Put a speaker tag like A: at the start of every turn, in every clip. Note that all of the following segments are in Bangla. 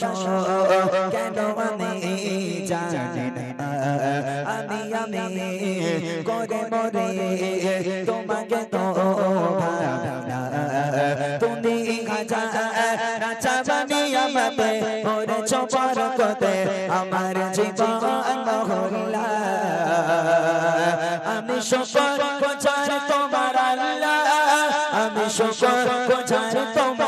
A: ভালোবাসো কেন আমি জানি না আমি আমি করে মরে তোমাকে তো ভাবি না তুমি হাজার রাজা বানি আমাকে ওরে চপার করতে আমার জীবন হল্লা আমি শুকর গোজার তোমার আল্লাহ, আমি শুকর গোজার তোমার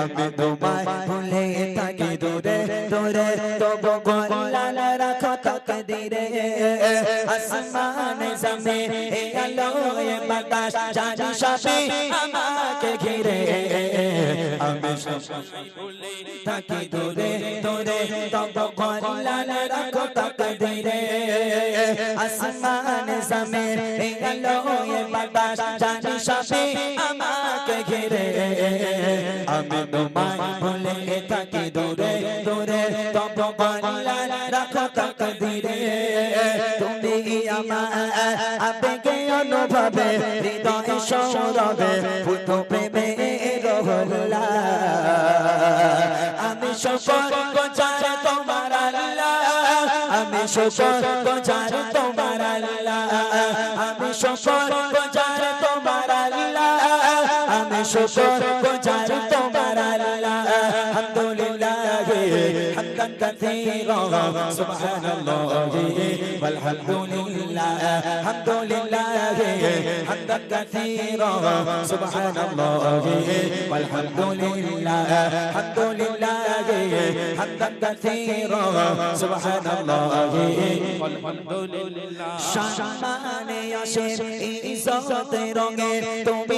A: আমি তোমায় ভুলে থাকি দূরে দূরে, তবু গোলাল রাখো তকদিরে আসমান, জমিন, এই আলো বাতাস, জানি সবে আমাকে ঘিরে। আমি সবই থাকি দূরে দূরে তবু গোলাল রাখো, তকদিরে। আসমান, জমিন এই আলো এ বাতাস, জানি সবই আমাকে ঘিরে। আমি তোমায় ভুলে থাকি, দূরে দূরে তব বলাল রাখো, তকদিরে। তুমি আমার আবেগে অনুভবে, হৃদয় সৌরভে পুত প্রেমে আমি সফর গোচার তোমার আল্লাহ। আমি সফর গোচার তোমার আল্লাহ। আমি সফর গোচার তোমার আল্লাহ। আলহামদুলিল্লাহ। كثيرا سبحان الله والحمد لله حمد لله حمدا كثيرا سبحان الله والحمد لله حمد لله حمدا كثيرا سبحان الله
B: والحمد
A: لله شان يا شيخ إيزاد رغي تبي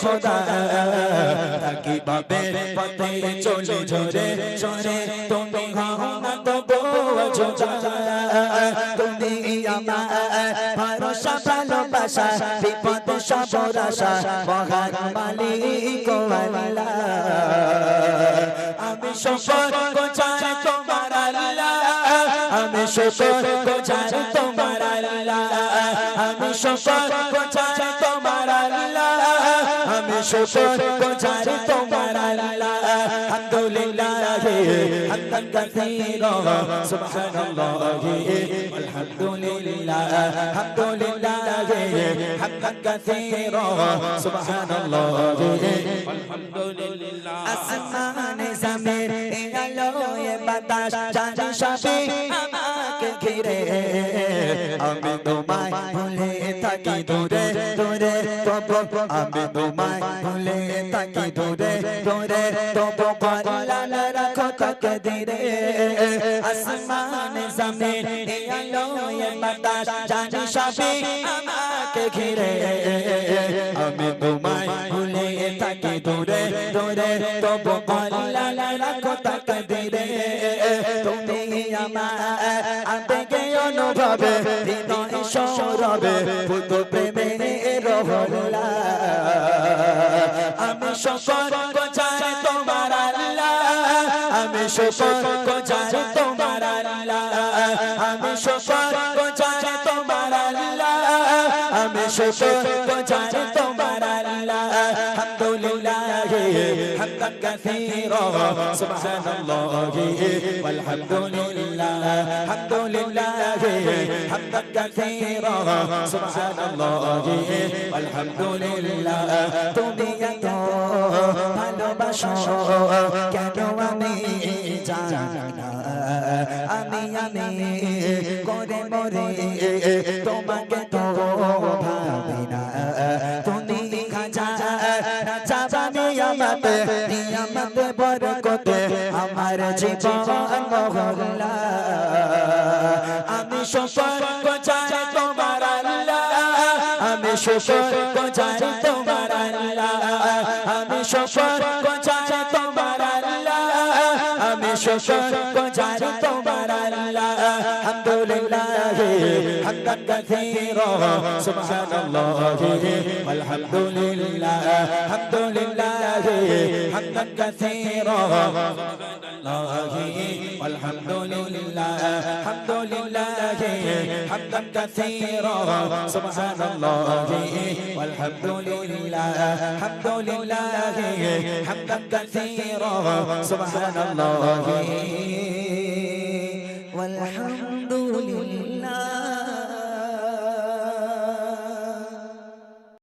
A: খোদা কি পাবে পথে চলি জোরে সরে তুমি ঘনা দেবো ছোটা তুমি আমার ভরসা ভালোবাসা বিপদ সবর আশা মহান মালিক আল্লাহ আমি সফর আল্লাহ আমি শকর কোচার তোমার আল্লাহ। আমি শকর কোচার তোমার আল্লাহ। আমি শকর কোচার তোমার আল্লাহ। আলহামদুলিল্লাহ হামদান কাসীরা, সুবহানাল্লাহ, আলহামদুলিল্লাহ আলহামদুলিল্লাহ হামদান কাসীরা, সুবহানাল্লাহ,
B: আলহামদুলিল্লাহ।
A: আসমানে জামির আলোয় বাতাস জানি সবে আমার ঘিরে আমি তোমায় ভুলে থাকি দূরে দূরে, তবু আমি তোমায় ভুলে থাকি দূরে দূরে, তবু কল্যাণ রাখো তাকে ধীরে আসমান, জমিন, এই আলো এ বাতাস, জানি সবই আমাকে ঘিরে। আমি তোমায় ভুলে থাকি দূরে দূরে, তবু কল্যাণ রাখো তাকে ধীরে তুমি আমার আবেগে অনুভবে, হৃদয় সৌরভে পুত প্রেমে রহলা। আমি সফর গোচার তোমার আল্লাহ, আমি সফর গোচার তোমার আল্লাহ, আমি সফর গোচার তোমার আল্লাহ, আমি সফর গোচার তোমার আল্লাহ। আলহামদুলিল্লাহ হামদান كثيرا سبحان الله والحمد لله الحمد لله حمدا كثيرا سبحان الله والحمد لله তুমি এত ভালোবাসো কেন আমি জানি না আমি আমি করে মরে তোমাকে তো আমার জীবন মহল্লা আমি সফর গোজার তোমার আল্লাহ। আমি সফর গোজার তোমার আল্লাহ। আমি সফর গোজার তোমার আল্লাহ। আমি শুকর গোজার كثيرا. سبحان الله. والحمد لله. الحمد لله. حمدا كثيرا. الله والحمد لله. الحمد لله. حمدا كثيرا. سبحان الله. والحمد لله. الحمد لله. حمدا كثيرا. سبحان الله. والحمد